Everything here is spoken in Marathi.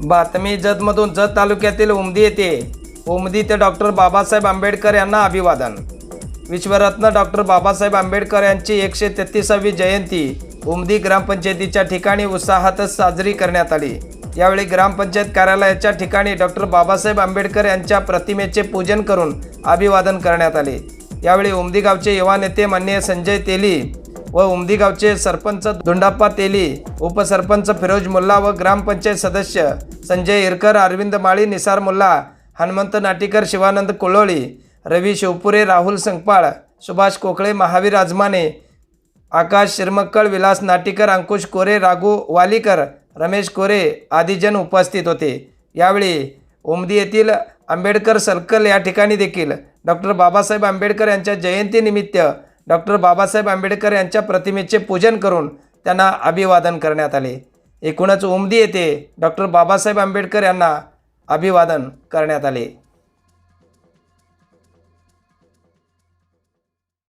बातमी जतमधून जत तालुक्यातील उमदी येथे उमदी ते डॉक्टर बाबासाहेब आंबेडकर यांना अभिवादन. विश्वरत्न डॉक्टर बाबासाहेब आंबेडकर यांची एकशे तेहतीसावी जयंती उमदी ग्रामपंचायतीच्या ठिकाणी उत्साहातच साजरी करण्यात आली. यावेळी ग्रामपंचायत कार्यालयाच्या ठिकाणी डॉक्टर बाबासाहेब आंबेडकर यांच्या प्रतिमेचे पूजन करून अभिवादन करण्यात आले. यावेळी उमदी गावचे युवा नेते माननीय संजय तेली व उमदी गावचे सरपंच धुंडाप्पा तेली उपसरपंच फिरोज मुल्ला व ग्रामपंचायत सदस्य संजय इरकर अरविंद माळी निसार मुल्ला हनुमंत नाटीकर शिवानंद कुलोळी रवी शिवपुरे राहुल संगपाळ सुभाष कोकळे महावीर आजमाने आकाश शिरमक्कळ विलास नाटीकर अंकुश कोरे राघू वालीकर रमेश कोरे आदीजन उपस्थित होते. यावेळी उमदी येथील आंबेडकर सर्कल या ठिकाणी देखील डॉक्टर बाबासाहेब आंबेडकर यांच्या जयंतीनिमित्त डॉक्टर बाबासाहेब आंबेडकर यांच्या प्रतिमेचे पूजन करून त्यांना अभिवादन करण्यात आले. एकूणच उमदी येथे डॉक्टर बाबासाहेब आंबेडकर यांना अभिवादन करण्यात आले.